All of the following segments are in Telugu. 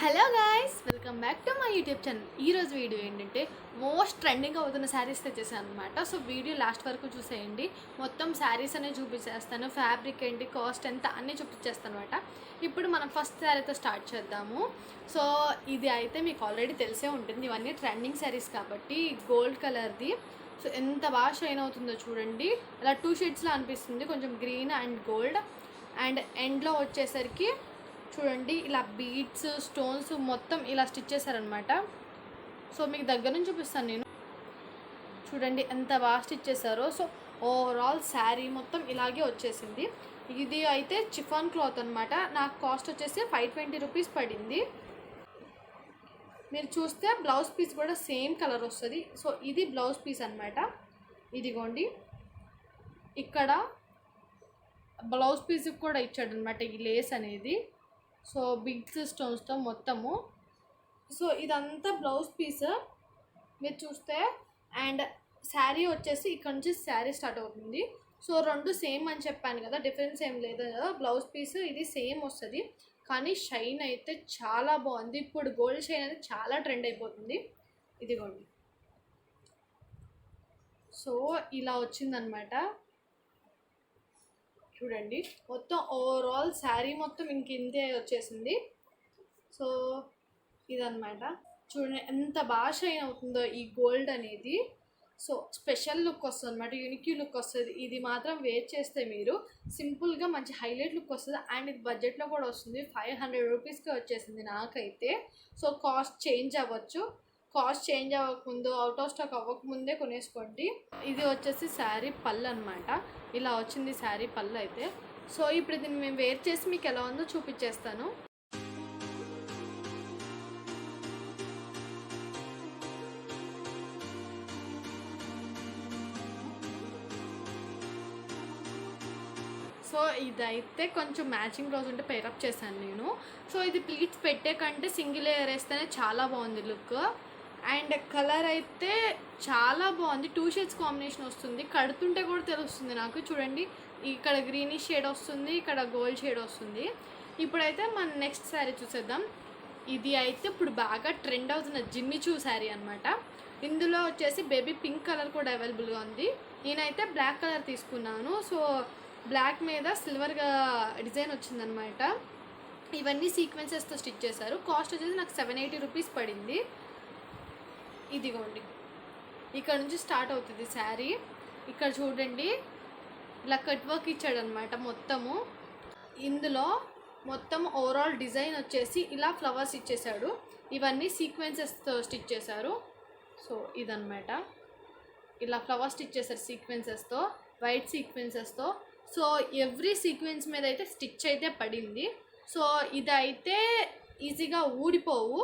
Hello guys welcome back to my YouTube channel ఈరోజు వీడియో ఏంటంటే మోస్ట్ ట్రెండింగ్ అవుతున్న శారీస్ తెచ్చేసాను అనమాట సో వీడియో లాస్ట్ వరకు చూసేయండి. మొత్తం శారీస్ అనేవి చూపించేస్తాను. ఫ్యాబ్రిక్ ఏంటి కాస్ట్ ఎంత అన్నీ చూపించేస్తాను అనమాట ఇప్పుడు మనం ఫస్ట్ శారీతో స్టార్ట్ చేద్దాము. సో ఇది అయితే మీకు ఆల్రెడీ తెలిసే ఉంటుంది. ఇవన్నీ ట్రెండింగ్ శారీస్ కాబట్టి గోల్డ్ కలర్ది సో ఎంత బాగా షైన్ అవుతుందో చూడండి. అలా టూ షేడ్స్లో అనిపిస్తుంది. కొంచెం గ్రీన్ అండ్ గోల్డ్ అండ్ ఎండ్లో వచ్చేసరికి చూడండి ఇలా బీడ్స్ స్టోన్స్ మొత్తం ఇలా స్టిచ్ చేశారనమాట సో మీకు దగ్గర నుంచి చూపిస్తాను నేను. చూడండి ఎంత బాగా స్టిచ్ చేశారో. సో ఓవరాల్ శారీ మొత్తం ఇలాగే వచ్చేసింది. ఇది అయితే చిఫాన్ క్లాత్ అనమాట నాకు కాస్ట్ వచ్చేసి ఫైవ్ ట్వంటీ రూపీస్ పడింది. మీరు చూస్తే బ్లౌజ్ పీస్ కూడా సేమ్ కలర్ వస్తుంది. సో ఇది బ్లౌజ్ పీస్ అనమాట ఇదిగోండి. ఇక్కడ బ్లౌజ్ పీస్కి కూడా ఇచ్చాడనమాట ఈ లేస్ అనేది. సో బిగ్ స్టోన్స్తో మొత్తము. సో ఇదంతా బ్లౌజ్ పీస్. మీరు చూస్తే అండ్ శారీ వచ్చేసి ఇక్కడ నుంచి శారీ స్టార్ట్ అవుతుంది. సో రెండు సేమ్ అని చెప్పాను కదా డిఫరెన్స్ ఏం లేదు కదా. బ్లౌజ్ పీస్ ఇది సేమ్ వస్తుంది. కానీ షైన్ అయితే చాలా బాగుంది. ఇప్పుడు గోల్డ్ షైన్ అనేది చాలా ట్రెండ్ అయిపోతుంది. ఇదిగోండి. సో ఇలా వచ్చిందనమాట. చూడండి. మొత్తం ఓవరాల్ శారీ మొత్తం ఇంక ఇంతే వచ్చేసింది. సో ఇదనమాట చూడండి ఎంత బాగా షైన్ అవుతుందో ఈ గోల్డ్ అనేది. సో స్పెషల్ లుక్ వస్తుంది అనమాట యూనిక్యూ లుక్ వస్తుంది. ఇది మాత్రం వేర్ చేస్తే మీరు సింపుల్గా మంచి హైలైట్ లుక్ వస్తుంది. అండ్ ఇది బడ్జెట్లో కూడా వస్తుంది. ఫైవ్ హండ్రెడ్ రూపీస్కి వచ్చేసింది నాకైతే. సో కాస్ట్ చేంజ్ అవ్వచ్చు. కాస్ట్ చేంజ్ అవ్వకముందు అవుట్ ఆఫ్ స్టాక్ అవ్వకముందే కొనేసుకోండి. ఇది వచ్చేసి శారీ పళ్ళు అనమాట ఇలా వచ్చింది శారీ పళ్ళు అయితే. సో ఇప్పుడు దీన్ని మేము వేర్ చేసి మీకు ఎలా ఉందో చూపించేస్తాను సో ఇదైతే కొంచెం మ్యాచింగ్ బ్లౌజ్ ఉంటే పేరప్ చేశాను నేను. సో ఇది ప్లీట్స్ పెట్టే కంటే సింగిల్ లేయర్ వేస్తేనే చాలా బాగుంది లుక్. అండ్ కలర్ అయితే చాలా బాగుంది. టూ షేడ్స్ కాంబినేషన్ వస్తుంది. కడుతుంటే కూడా తెలుస్తుంది నాకు. చూడండి ఇక్కడ గ్రీనిష్ షేడ్ వస్తుంది ఇక్కడ గోల్డ్ షేడ్ వస్తుంది. ఇప్పుడైతే మన నెక్స్ట్ శారీ చూసేద్దాం. ఇది అయితే ఇప్పుడు బాగా ట్రెండ్ అవుతున్న జిమ్మిచూ శారీ అనమాట ఇందులో వచ్చేసి బేబీ పింక్ కలర్ కూడా అవైలబుల్గా ఉంది. నేనైతే బ్లాక్ కలర్ తీసుకున్నాను. సో బ్లాక్ మీద సిల్వర్గా డిజైన్ వచ్చిందనమాట ఇవన్నీ సీక్వెన్సెస్తో స్టిచ్ చేశారు. కాస్ట్ వచ్చేసి నాకు సెవెన్ ఎయిటీ రూపీస్ పడింది. ఇదిగోండి. ఇక్కడ నుంచి స్టార్ట్ అవుతుంది శారీ. ఇక్కడ చూడండి ఇలా కట్ వర్క్ ఇచ్చాడనమాట మొత్తము. ఇందులో మొత్తం ఓవరాల్ డిజైన్ వచ్చేసి ఇలా ఫ్లవర్స్ ఇచ్చేసాడు ఇవన్నీ సీక్వెన్సెస్తో స్టిచ్ చేశారు. సో ఇదనమాట ఇలా ఫ్లవర్స్ స్టిచ్ చేశారు సీక్వెన్సెస్తో వైట్ సీక్వెన్సెస్తో సో ఎవ్రీ సీక్వెన్స్ మీద అయితే స్టిచ్ అయితే పడింది. సో ఇదైతే ఈజీగా ఊడిపోవు.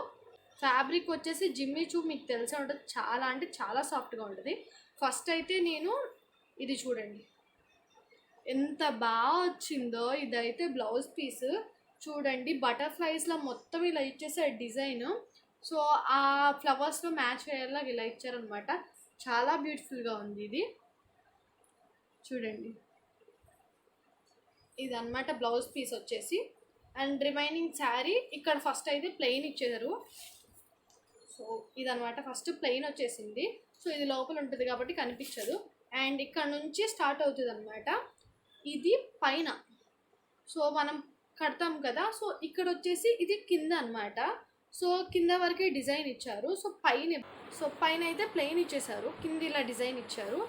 ఫ్యాబ్రిక్ వచ్చేసి జిమ్మి చూ మీకు తెలిసే ఉంటుంది. చాలా అంటే చాలా సాఫ్ట్గా ఉంటుంది. ఫస్ట్ అయితే నేను ఇది చూడండి. ఎంత బాగా వచ్చిందో ఇదైతే బ్లౌజ్ పీస్. చూడండి బటర్ఫ్లైస్లో మొత్తం ఇలా ఇచ్చేసారు డిజైన్. సో ఆ ఫ్లవర్స్లో మ్యాచ్ అయ్యేలా ఇలా ఇచ్చారనమాట చాలా బ్యూటిఫుల్గా ఉంది ఇది. చూడండి. ఇది బ్లౌజ్ పీస్ వచ్చేసి. అండ్ రిమైనింగ్ శారీ ఇక్కడ ఫస్ట్ అయితే ప్లెయిన్ ఇచ్చారు సో ఇదనమాట ఫస్ట్ ప్లెయిన్ వచ్చేసింది. సో ఇది లోపల ఉంటుంది కాబట్టి కనిపించదు. అండ్ ఇక్కడ నుంచి స్టార్ట్ అవుతుంది అనమాట ఇది పైన. సో మనం కడతాం కదా సో ఇక్కడ వచ్చేసి ఇది కింద అనమాట సో కింద వరకే డిజైన్ ఇచ్చారు. సో పైన సో పైన అయితే ప్లెయిన్ ఇచ్చేసారు. కింద ఇలా డిజైన్ ఇచ్చారు.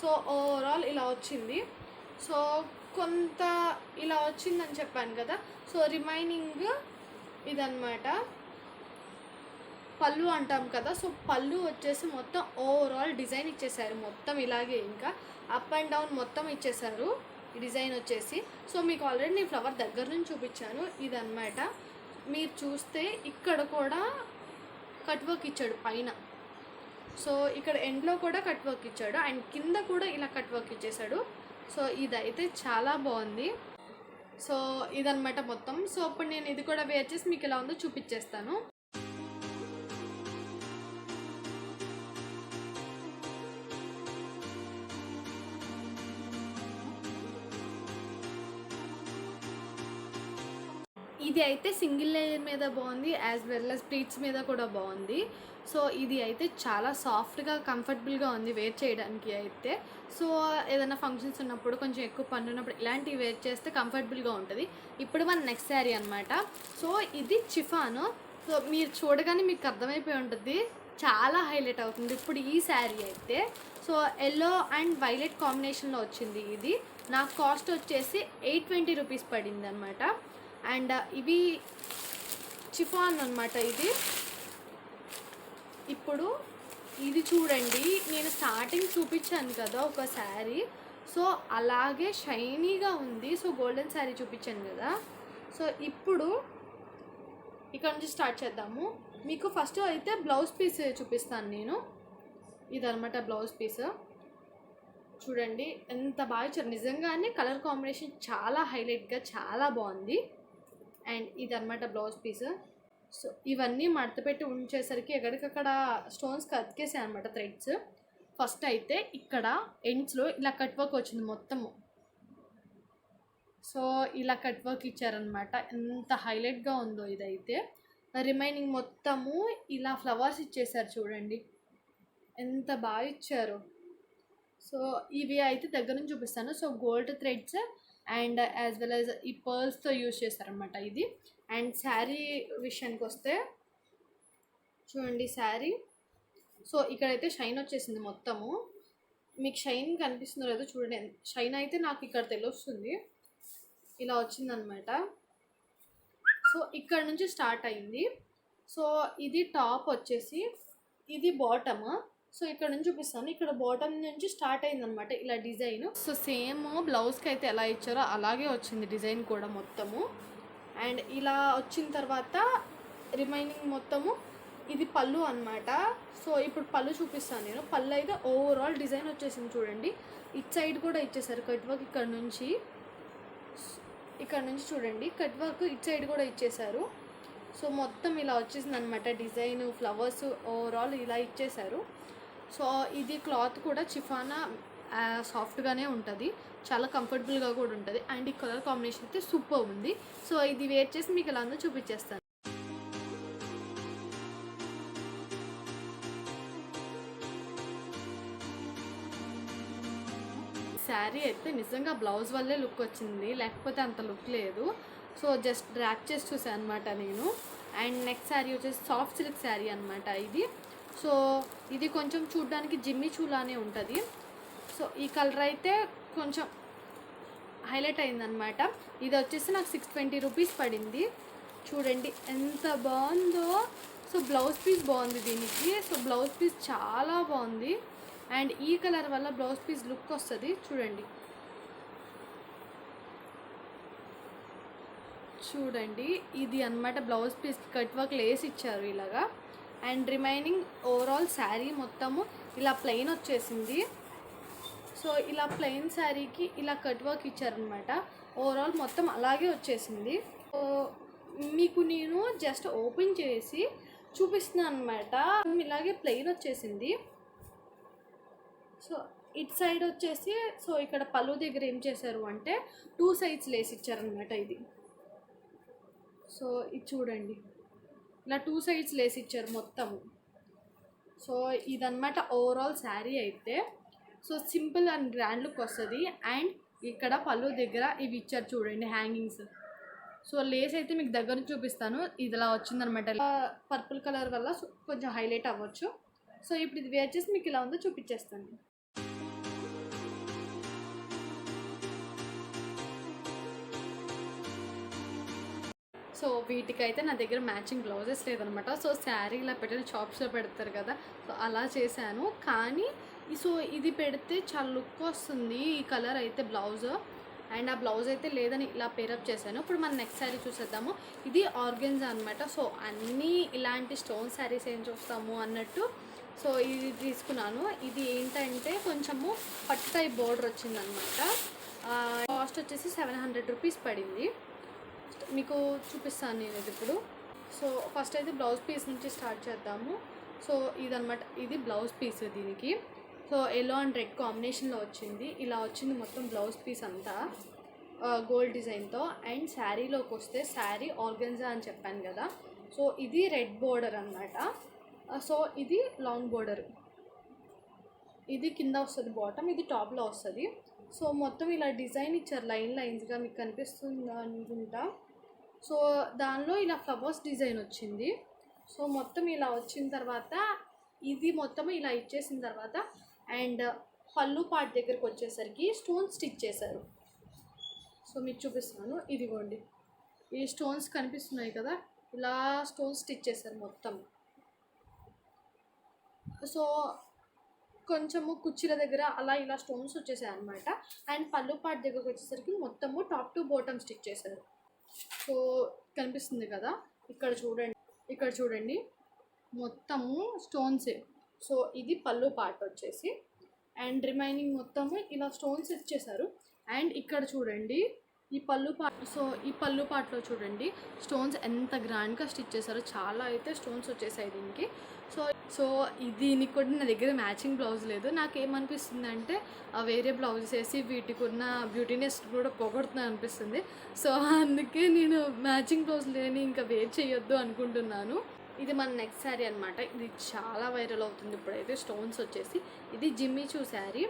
సో ఓవరాల్ ఇలా వచ్చింది. సో కొంత ఇలా వచ్చిందని చెప్పాను కదా. సో రిమైనింగ్ ఇదనమాట పళ్ళు అంటాం కదా సో పళ్ళు వచ్చేసి మొత్తం ఓవరాల్ డిజైన్ ఇచ్చేసారు. మొత్తం ఇలాగే ఇంకా అప్ అండ్ డౌన్ మొత్తం ఇచ్చేసారు. డిజైన్ వచ్చేసి. సో మీకు ఆల్రెడీ నేను ఫ్లవర్ దగ్గర నుంచి చూపించాను. ఇదన్నమాట. మీరు చూస్తే ఇక్కడ కూడా కట్ వర్క్ ఇచ్చాడు పైన. సో ఇక్కడ ఎండ్లో కూడా కట్ వర్క్ ఇచ్చాడు. అండ్ కింద కూడా ఇలా కట్ వర్క్ ఇచ్చేసాడు. సో ఇదైతే చాలా బాగుంది. సో ఇదనమాట మొత్తం. సో ఇప్పుడు నేను ఇది కూడా వేర్ చేసి మీకు ఎలా ఉందో చూపించేస్తాను. ఇది అయితే సింగిల్ లేయర్ మీద బాగుంది యాజ్ వెల్ అస్ ప్లీట్స్ మీద కూడా బాగుంది. సో ఇది అయితే చాలా సాఫ్ట్గా కంఫర్టబుల్గా ఉంది వేర్ చేయడానికి అయితే. సో ఏదైనా ఫంక్షన్స్ ఉన్నప్పుడు కొంచెం ఎక్కువ పని ఉన్నప్పుడు ఇలాంటివి వేర్ చేస్తే కంఫర్టబుల్గా ఉంటుంది. ఇప్పుడు మన నెక్స్ట్ శారీ అనమాట సో ఇది చిఫాను. సో మీరు చూడగానే మీకు అర్థమైపోయి ఉంటుంది. చాలా హైలైట్ అవుతుంది ఇప్పుడు ఈ శారీ అయితే. సో ఎల్లో అండ్ వైలెట్ కాంబినేషన్లో వచ్చింది ఇది. నాకు కాస్ట్ వచ్చేసి ఎయిట్ ట్వంటీ రూపీస్ పడింది అనమాట అండ్ ఇవి చిఫాన్ అనమాట ఇది. ఇప్పుడు ఇది చూడండి నేను స్టార్టింగ్ చూపించాను కదా ఒక శారీ. సో అలాగే షైనీగా ఉంది. సో గోల్డెన్ శారీ చూపించాను కదా. సో ఇప్పుడు ఇక్కడ నుంచి స్టార్ట్ చేద్దాము. మీకు ఫస్ట్ అయితే బ్లౌజ్ పీస్ చూపిస్తాను నేను. ఇదనమాట బ్లౌజ్ పీస్ చూడండి ఎంత బాగా ఇచ్చారు. నిజంగానే కలర్ కాంబినేషన్ చాలా హైలైట్గా చాలా బాగుంది. అండ్ ఇదనమాట బ్లౌజ్ పీస్. సో ఇవన్నీ మడత పెట్టి ఉంచేసరికి ఎక్కడికక్కడ స్టోన్స్ కతికేసాయి అనమాట థ్రెడ్స్. ఫస్ట్ అయితే ఇక్కడ ఎండ్స్లో ఇలా కట్ వర్క్ వచ్చింది మొత్తము. సో ఇలా కట్ వర్క్ ఇచ్చారనమాట ఎంత హైలైట్గా ఉందో ఇదైతే. రిమైనింగ్ మొత్తము ఇలా ఫ్లవర్స్ ఇచ్చేసారు చూడండి. ఎంత బాగా ఇచ్చారు. సో ఇవి అయితే దగ్గర నుంచి చూపిస్తాను. So gold threads and as well as ఈ పర్ల్స్తో యూజ్ చేస్తారనమాట ఇది. అండ్ శారీ విషయానికి వస్తే చూడండి శారీ. సో ఇక్కడైతే షైన్ వచ్చేసింది మొత్తము. మీకు షైన్ కనిపిస్తుందో లేదో చూడండి. షైన్ అయితే నాకు ఇక్కడ తెలుస్తుంది. ఇలా వచ్చిందనమాట సో ఇక్కడ నుంచి స్టార్ట్ అయింది. సో ఇది టాప్ వచ్చేసి ఇది బాటమ్. సో ఇక్కడ నుంచి చూపిస్తాను. ఇక్కడ బాటమ్ నుంచి స్టార్ట్ అయింది అనమాట ఇలా డిజైన్ సో సేమ్ బ్లౌజ్కి అయితే ఎలా ఇచ్చారో అలాగే వచ్చింది డిజైన్ కూడా మొత్తము. అండ్ ఇలా వచ్చిన తర్వాత రిమైనింగ్ మొత్తము ఇది పళ్ళు అన్నమాట. సో ఇప్పుడు పళ్ళు చూపిస్తాను నేను. పళ్ళు అయితే ఓవరాల్ డిజైన్ వచ్చేసింది చూడండి. ఇట్ సైడ్ కూడా ఇచ్చేసారు కట్ వర్క్ ఇక్కడ నుంచి. ఇక్కడ నుంచి చూడండి. కట్ వర్క్ ఇట్ సైడ్ కూడా ఇచ్చేసారు. సో మొత్తం ఇలా వచ్చేసింది అనమాట డిజైన్ ఫ్లవర్స్ ఓవరాల్ ఇలా ఇచ్చేసారు. సో ఇది క్లాత్ కూడా చిఫానా సాఫ్ట్గానే ఉంటుంది. చాలా కంఫర్టబుల్గా కూడా ఉంటుంది. అండ్ ఈ కలర్ కాంబినేషన్ అయితే సూపర్ ఉంది. సో ఇది వేర్ చేసి మీకు ఇలా చూపించేస్తాను శారీ అయితే నిజంగా బ్లౌజ్ వల్లే లుక్ వచ్చింది. లేకపోతే అంత లుక్ లేదు. సో జస్ట్ డ్రాప్ చేసి చూసాను అనమాట నేను. అండ్ నెక్స్ట్ శారీ వచ్చేసి సాఫ్ట్ సిల్క్ శారీ అనమాట ఇది. సో ఇది కొంచెం చూడ్డానికి జిమ్మి చూలానే ఉంటుంది. సో ఈ కలర్ అయితే కొంచెం హైలైట్ అయిందనమాట ఇది వచ్చేసి నాకు సిక్స్ ట్వంటీ రూపీస్ పడింది. చూడండి ఎంత బాగుందో. సో బ్లౌజ్ పీస్ బాగుంది దీనికి. సో బ్లౌజ్ పీస్ చాలా బాగుంది. అండ్ ఈ కలర్ వల్ల బ్లౌజ్ పీస్ లుక్ వస్తుంది. చూడండి. చూడండి. ఇది అన్నమాట బ్లౌజ్ పీస్ కట్ వర్క్ లేసి ఇచ్చారు ఇలాగా. అండ్ రిమైనింగ్ ఓవరాల్ శారీ మొత్తము ఇలా ప్లెయిన్ వచ్చేసింది. సో ఇలా ప్లెయిన్ శారీకి ఇలా కట్ వర్క్ ఇచ్చారనమాట ఓవరాల్ మొత్తం అలాగే వచ్చేసింది. సో మీకు నేను జస్ట్ ఓపెన్ చేసి చూపిస్తున్నాను అనమాట ఇలాగే ప్లెయిన్ వచ్చేసింది. సో ఇట్ సైడ్ వచ్చేసి సో ఇక్కడ పళ్ళు దగ్గర ఏం చేశారు అంటే టూ సైడ్స్ లేసి ఇచ్చారనమాట ఇది. సో ఇది చూడండి. ఇలా టూ సైడ్స్ లేసి ఇచ్చారు మొత్తము. సో ఇదనమాట ఓవరాల్ శారీ అయితే. So simple and grand look వస్తుంది. అండ్ ఇక్కడ పళ్ళు దగ్గర ఇవి ఇచ్చారు చూడండి హ్యాంగింగ్స్. సో లేస్ అయితే మీకు దగ్గర చూపిస్తాను. ఇది ఇలా వచ్చిందనమాట పర్పుల్ కలర్ వల్ల సో కొంచెం హైలైట్ అవ్వచ్చు. సో ఇప్పుడు ఇది వేర్ చేసి మీకు ఇలా ఉందో చూపించేస్తాను సో వీటికైతే నా దగ్గర మ్యాచింగ్ బ్లౌజెస్ లేదనమాట. సో శారీ ఇలా పెట్టిన షాప్స్లో పెడతారు కదా. సో అలా చేశాను. కానీ సో ఇది పెడితే చాలా లుక్ వస్తుంది. ఈ కలర్ అయితే బ్లౌజ్. అండ్ ఆ బ్లౌజ్ అయితే లేదని ఇలా పేరప్ చేశాను. ఇప్పుడు మనం నెక్స్ట్ శారీ చూసేద్దాము. ఇది ఆర్గెన్స్ అనమాట. సో అన్నీ ఇలాంటి స్టోన్ శారీస్ ఏం చూస్తాము అన్నట్టు సో ఇది తీసుకున్నాను. ఇది ఏంటంటే కొంచెము పట్టు టైప్ బోర్డర్ వచ్చిందనమాట. కాస్ట్ వచ్చేసి సెవెన్ హండ్రెడ్ రూపీస్ పడింది. మీకు చూపిస్తాను నేను ఇది ఇప్పుడు. సో ఫస్ట్ అయితే బ్లౌజ్ పీస్ నుంచి స్టార్ట్ చేద్దాము. సో ఇదనమాట ఇది బ్లౌజ్ పీస్ దీనికి. సో ఎల్లో అండ్ రెడ్ కాంబినేషన్లో వచ్చింది. ఇలా వచ్చింది మొత్తం బ్లౌజ్ పీస్ అంతా. గోల్డ్ డిజైన్తో అండ్ శారీలోకి వస్తే శారీ ఆర్గన్జా అని చెప్పాను కదా. సో ఇది రెడ్ బోర్డర్ అనమాట సో ఇది లాంగ్ బోర్డర్ ఇది కింద వస్తుంది బాటమ్ ఇది టాప్లో వస్తుంది. సో మొత్తం ఇలా డిజైన్ ఇచ్చారు. లైన్ లైన్స్గా మీకు కనిపిస్తుంది అనుకుంటా. సో దానిలో ఇలా ఫ్లవర్స్ డిజైన్ వచ్చింది. సో మొత్తం ఇలా వచ్చిన తర్వాత ఇది మొత్తం ఇలా ఇచ్చేసిన తర్వాత అండ్ పళ్ళు పార్ట్ దగ్గరకు వచ్చేసరికి స్టోన్ స్టిచ్ చేశారు. సో మీకు చూపిస్తాను ఇదిగోండి. ఈ స్టోన్స్ కనిపిస్తున్నాయి కదా? ఇలా స్టోన్స్ స్టిచ్ చేశారు మొత్తం. సో కొంచెము కుర్చీల దగ్గర అలా ఇలా స్టోన్స్ వచ్చేసాయి అనమాట అండ్ పళ్ళు పార్ట్ దగ్గరకు వచ్చేసరికి మొత్తము టాప్ టు బాటమ్ స్టిచ్ చేశారు. సో కనిపిస్తుంది కదా? ఇక్కడ చూడండి. ఇక్కడ చూడండి. మొత్తము స్టోన్సే సో ఇది పళ్ళు పార్ట్ వచ్చేసి. అండ్ రిమైనింగ్ మొత్తము ఇలా స్టోన్స్ ఇచ్చేసారు. అండ్ ఇక్కడ చూడండి. ఈ పళ్ళు పార్ట్ సో ఈ పళ్ళు పాటలో చూడండి స్టోన్స్ ఎంత గ్రాండ్గా స్టిచ్ చేశారో చాలా అయితే స్టోన్స్ వచ్చేసాయి దీనికి. సో సో దీనికి కూడా నా దగ్గర మ్యాచింగ్ బ్లౌజ్ లేదు. నాకు ఏమనిపిస్తుంది అంటే ఆ వేరే బ్లౌజెస్ వేసి వీటికి ఉన్న బ్యూటీనెస్ కూడా పొగడుతుంది అనిపిస్తుంది. సో అందుకే నేను మ్యాచింగ్ బ్లౌజ్ లేని ఇంకా వేర్ చేయొద్దు అనుకుంటున్నాను. ఇది మన నెక్స్ట్ శారీ అనమాట ఇది చాలా వైరల్ అవుతుంది ఇప్పుడైతే స్టోన్స్ వచ్చేసి. ఇది జిమ్మి చూ శారీ.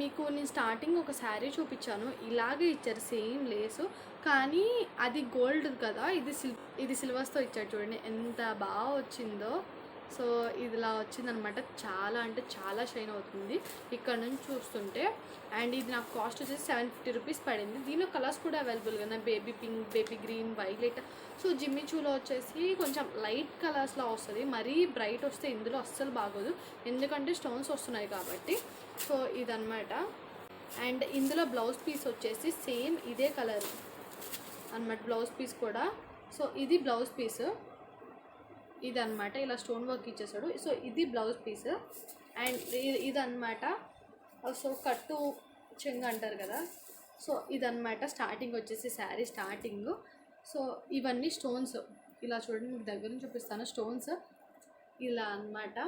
మీకు నేను స్టార్టింగ్ ఒక శారీ చూపించాను. ఇలాగే ఇచ్చారు సేమ్ లేసు కానీ అది గోల్డ్ కదా ఇది సిల్ ఇది సిల్వర్స్తో ఇచ్చాడు చూడండి ఎంత బాగా వచ్చిందో. సో ఇదిలా వచ్చిందనమాట. చాలా అంటే చాలా షైన్ అవుతుంది. ఇక్కడ నుంచి చూస్తుంటే అండ్ ఇది నాకు కాస్ట్ వచ్చేసి సెవెన్ ఫిఫ్టీ రూపీస్ పడింది. దీనిలో కలర్స్ కూడా అవైలబుల్గా కదా baby pink baby green violet. So జిమ్మి చూలో వచ్చేసి కొంచెం లైట్ కలర్స్లో వస్తుంది. మరీ బ్రైట్ వస్తే ఇందులో అస్సలు బాగోదు. ఎందుకంటే స్టోన్స్ వస్తున్నాయి కాబట్టి. సో ఇదనమాట. అండ్ ఇందులో బ్లౌజ్ పీస్ వచ్చేసి సేమ్ ఇదే కలర్ అన్నమాట బ్లౌజ్ పీస్ కూడా. సో ఇది బ్లౌజ్ పీస్. ఇది ఇలా స్టోన్ వర్క్ ఇచ్చేసాడు. సో ఇది బ్లౌజ్ పీస్. అండ్ ఇది సో కట్టు చెంగ అంటారు కదా. సో ఇదనమాట స్టార్టింగ్ వచ్చేసి శారీ స్టార్టింగ్. సో ఇవన్నీ స్టోన్స్. ఇలా చూడండి మీకు దగ్గర నుంచి చూపిస్తాను. స్టోన్స్. ఇలా అన్నమాట.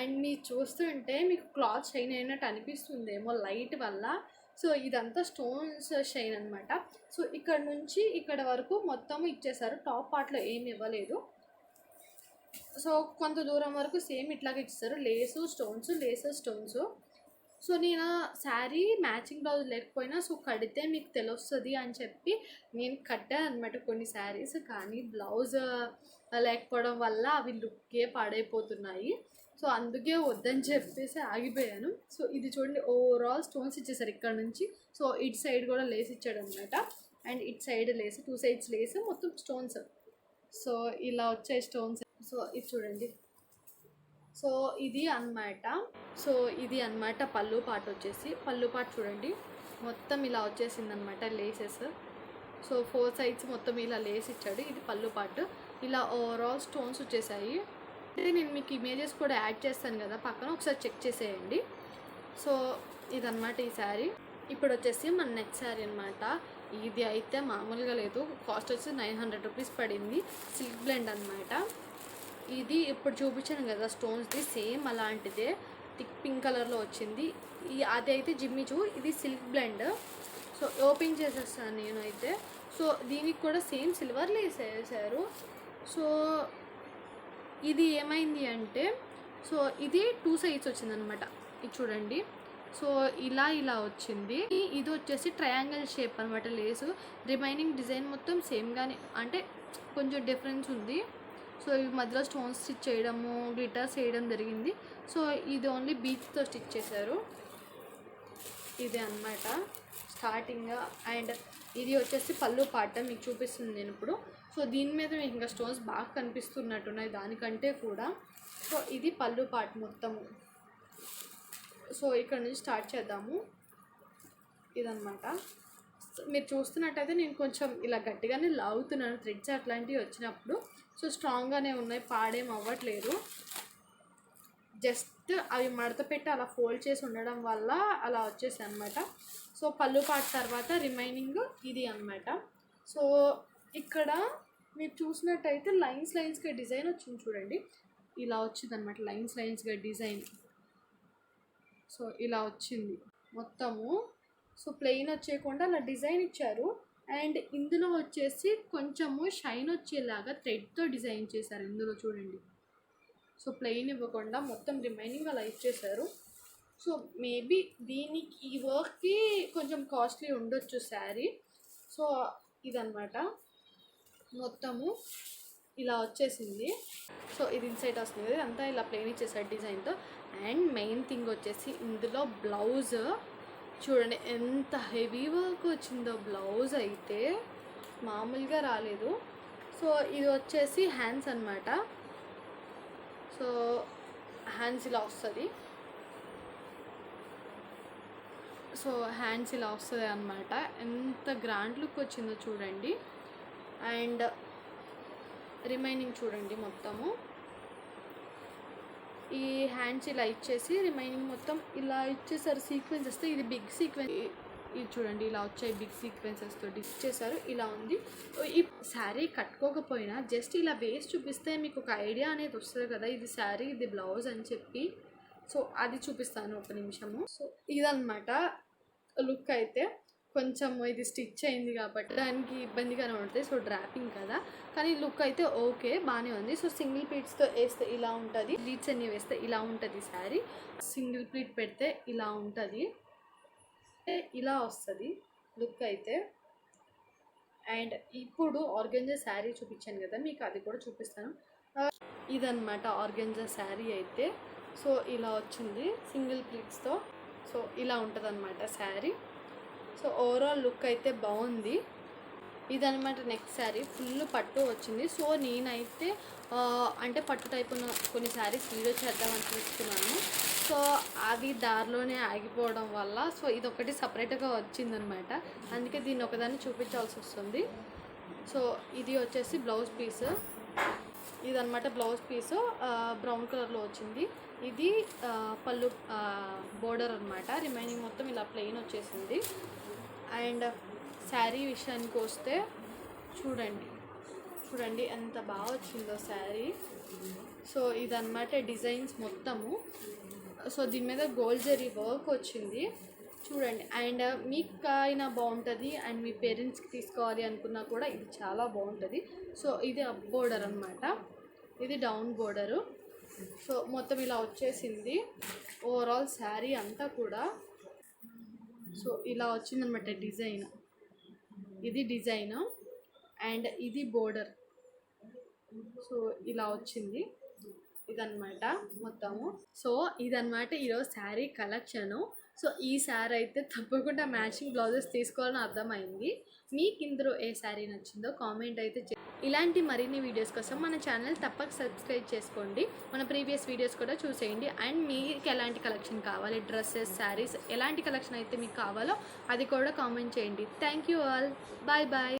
అండ్ మీరు చూస్తుంటే మీకు క్లాత్ షైన్ అయినట్టు అనిపిస్తుందేమో లైట్ వల్ల. సో ఇదంతా స్టోన్స్ షైన్ అనమాట సో ఇక్కడ నుంచి ఇక్కడ వరకు మొత్తం ఇచ్చేసారు. టాప్ పార్ట్లో ఏమి ఇవ్వలేదు. సో కొంత దూరం వరకు సేమ్ ఇట్లాగే ఇస్తారు lace stones lace stones. So నేను శారీ మ్యాచింగ్ బ్లౌజ్ లేకపోయినా సో కడితే మీకు తెలుస్తుంది అని చెప్పి నేను కట్టాను అనమాట కొన్ని శారీస్. కానీ బ్లౌజ్ లేకపోవడం వల్ల అవి లుక్కే పాడైపోతున్నాయి. సో అందుకే వద్దని చెప్పేసి ఆగిపోయాను. సో ఇది చూడండి ఓవరాల్ స్టోన్స్ ఇచ్చేసారు ఇక్కడ నుంచి. సో ఇటు సైడ్ కూడా లేస్ ఇచ్చాడు అనమాట అండ్ ఇటు side lace two sides lace మొత్తం స్టోన్స్ సో ఇలా వచ్చే స్టోన్స్ సో ఇది చూడండి. సో ఇది అన్నమాట. సో ఇది అన్నమాట పళ్ళు పాట వచ్చేసి. పళ్ళు పాట చూడండి. మొత్తం ఇలా వచ్చేసింది అనమాట లేసెస్. సో ఫోర్ సైడ్స్ మొత్తం ఇలా లేస్ ఇచ్చాడు. ఇది పళ్ళు పాటు. ఇలా ఓవరాల్ స్టోన్స్ వచ్చేసాయి. అంటే నేను మీకు ఇమేజెస్ కూడా యాడ్ చేస్తాను కదా పక్కన ఒకసారి చెక్ చేసేయండి. సో ఇదన్నమాట ఈ శారీ ఇప్పుడు వచ్చేసి మన నెక్స్ట్ శారీ అనమాట ఇది అయితే మామూలుగా లేదు. కాస్ట్ వచ్చి నైన్ హండ్రెడ్ రూపీస్ పడింది. సిల్క్ బ్లెండ్ అనమాట ఇది ఇప్పుడు చూపించాను కదా స్టోన్స్ది సేమ్ అలాంటిదే. థిక్ పింక్ కలర్లో వచ్చింది. ఈ అది అయితే జిమ్మిచూ ఇది సిల్క్ బ్లెండ్ సో ఓపెన్ చేసేస్తాను నేనైతే. సో దీనికి కూడా సేమ్ సిల్వర్లో వేసేసారు. సో ఇది ఏమైంది అంటే సో ఇది టూ సైడ్స్ వచ్చిందనమాట. ఇది చూడండి. సో ఇలా ఇలా వచ్చింది. ఇది వచ్చేసి ట్రయాంగిల్ షేప్ అనమాట లేసు రిమైనింగ్ డిజైన్ మొత్తం సేమ్గానే అంటే కొంచెం డిఫరెన్స్ ఉంది. సో ఈ మధ్యలో స్టోన్స్ స్టిచ్ చేయడము గ్లిటర్స్ వేయడం జరిగింది. సో ఇది ఓన్లీ బీచ్తో స్టిచ్ చేశారు. ఇది అన్నమాట స్టార్టింగ్ అండ్ ఇది వచ్చేసి పళ్ళు పాట మీకు చూపిస్తుంది నేను ఇప్పుడు. సో దీని మీద మీకు ఇంకా స్టోన్స్ బాగా కనిపిస్తున్నట్టున్నాయి దానికంటే కూడా. సో ఇది పళ్ళు పాట మొత్తము. సో ఇక్కడ నుంచి స్టార్ట్ చేద్దాము. ఇదనమాట సో మీరు చూస్తున్నట్టయితే నేను కొంచెం ఇలా గట్టిగానే లాగుతున్నాను థ్రెడ్స్ అట్లాంటివి వచ్చినప్పుడు. సో స్ట్రాంగ్గానే ఉన్నాయి పాడేం అవ్వట్లేదు. జస్ట్ అవి మడత పెట్టి అలా ఫోల్డ్ చేసి ఉండడం వల్ల అలా వచ్చేసాయి అనమాట సో పళ్ళు పాట తర్వాత రిమైనింగ్ ఇది అన్నమాట. సో ఇక్కడ మీరు చూసినట్టయితే లైన్స్ లైన్స్గా డిజైన్ వచ్చింది చూడండి. ఇలా వచ్చింది అనమాట లైన్స్ లైన్స్గా డిజైన్. సో ఇలా వచ్చింది మొత్తము. సో ప్లెయిన్ వచ్చేయకుండా అలా డిజైన్ ఇచ్చారు. అండ్ ఇందులో వచ్చేసి కొంచెము షైన్ వచ్చేలాగా థ్రెడ్తో డిజైన్ చేశారు ఇందులో చూడండి. సో ప్లెయిన్ ఇవ్వకుండా మొత్తం రిమైనింగ్ అలా ఇచ్చేశారు సో మేబీ దీనికి ఈ వర్క్కి కొంచెం కాస్ట్లీ ఉండొచ్చు శారీ. సో ఇదనమాట మొత్తము ఇలా వచ్చేసింది. సో ఇది ఇన్సైడ్ వస్తుంది. అంతా ఇలా ప్లెయిన్ ఇచ్చేసారు డిజైన్తో. అండ్ మెయిన్ థింగ్ వచ్చేసి ఇందులో బ్లౌజ్. చూడండి ఎంత హెవీ వర్క్ వచ్చిందో బ్లౌజ్ అయితే మామూలుగా రాలేదు. సో ఇది వచ్చేసి హ్యాండ్స్ అన్నమాట. సో హ్యాండ్స్ ఇలా వస్తుంది. సో హ్యాండ్స్ ఇలా వస్తుంది అనమాట ఎంత గ్రాండ్ లుక్ వచ్చిందో చూడండి. అండ్ రిమైనింగ్ చూడండి మొత్తము. ఈ హ్యాండ్స్ ఇలా ఇచ్చేసి రిమైనింగ్ మొత్తం ఇలా ఇచ్చేసారు సీక్వెన్స్ వస్తే ఇది బిగ్ సీక్వెన్స్ ఇది చూడండి ఇలా వచ్చాయి బిగ్ సీక్వెన్సెస్ తోటి. ఇచ్చేసారు ఇలా ఉంది. ఈ శారీ కట్టుకోకపోయినా జస్ట్ ఇలా వేసి చూపిస్తే మీకు ఒక ఐడియా అనేది వస్తుంది కదా. ఇది శారీ ఇది బ్లౌజ్ అని చెప్పి. సో అది చూపిస్తాను ఒక నిమిషము. సో ఇదన్నమాట లుక్ అయితే. కొంచెం ఇది స్టిచ్ అయింది కాబట్టి దానికి ఇబ్బందిగానే ఉంటుంది. సో డ్రాపింగ్ కదా. కానీ లుక్ అయితే ఓకే బాగానే ఉంది. సో సింగిల్ ప్లీట్స్తో వేస్తే ఇలా ఉంటుంది. ప్లీట్స్ అన్నీ వేస్తే ఇలా ఉంటుంది శారీ. సింగిల్ ప్లీట్ పెడితే ఇలా ఉంటుంది. ఇలా వస్తుంది లుక్ అయితే. అండ్ ఇప్పుడు ఆర్గంజా శారీ చూపించాను కదా మీకు అది కూడా చూపిస్తాను. ఇదనమాట ఇదన్నమాట ఆర్గంజా శారీ అయితే. సో ఇలా వచ్చింది సింగిల్ ప్లీట్స్తో సో ఇలా ఉంటుంది అనమాట శారీ. సో ఓవరాల్ లుక్ అయితే బాగుంది. ఇదనమాట నెక్స్ట్ శారీ ఫుల్ పట్టు వచ్చింది. సో నేనైతే అంటే పట్టు టైప్ ఉన్న కొన్ని శారీస్ వీడియో చేద్దామని చూస్తున్నాను. సో అవి దారిలోనే ఆగిపోవడం వల్ల సో ఇది ఒకటి సపరేట్గా వచ్చిందనమాట అందుకే దీన్ని ఒకదాన్ని చూపించాల్సి వస్తుంది. సో ఇది వచ్చేసి బ్లౌజ్ పీస్ ఇదనమాట బ్లౌజ్ పీస్ బ్రౌన్ కలర్లో వచ్చింది. ఇది పళ్ళు బోర్డర్ అనమాట రిమైనింగ్ మొత్తం ఇలా ప్లెయిన్ వచ్చేసింది. అండ్ శారీ విషయానికి వస్తే చూడండి. చూడండి ఎంత బాగా వచ్చిందో శారీ. సో ఇదన్నమాట డిజైన్స్ మొత్తము. సో దీని మీద గోల్డ్ జరీ వర్క్ వచ్చింది. చూడండి. అండ్ మీకు అయినా బాగుంటుంది అండ్ మీ పేరెంట్స్కి తీసుకోవాలి అనుకున్నా కూడా ఇది చాలా బాగుంటుంది. సో ఇది అప్ బోర్డర్ అనమాట ఇది డౌన్ బోర్డరు. సో మొత్తం ఇలా వచ్చేసింది. ఓవరాల్ శారీ అంతా కూడా సో ఇలా వచ్చిందనమాట డిజైన్. ఇది డిజైన్ అండ్ ఇది బోర్డర్. సో ఇలా వచ్చింది. ఇదన్నమాట మొత్తము. సో ఇదన్నమాట ఈరోజు శారీ కలెక్షను. సో ఈ శారీ అయితే తప్పకుండా మ్యాచింగ్ బ్లౌజెస్ తీసుకోవాలని అర్థమైంది. మీకు ఇందులో ఏ శారీ నచ్చిందో కామెంట్ అయితే చే- ఇలాంటి మరిన్ని వీడియోస్ కోసం మన ఛానల్ తప్పక సబ్స్క్రైబ్ చేసుకోండి. మన ప్రీవియస్ వీడియోస్ కూడా చూసేయండి. అండ్ మీకు ఎలాంటి కలెక్షన్ కావాలి? డ్రెస్సెస్ శారీస్ ఎలాంటి కలెక్షన్ అయితే మీకు కావాలో అది కూడా కామెంట్ చేయండి. Thank you all. Bye bye.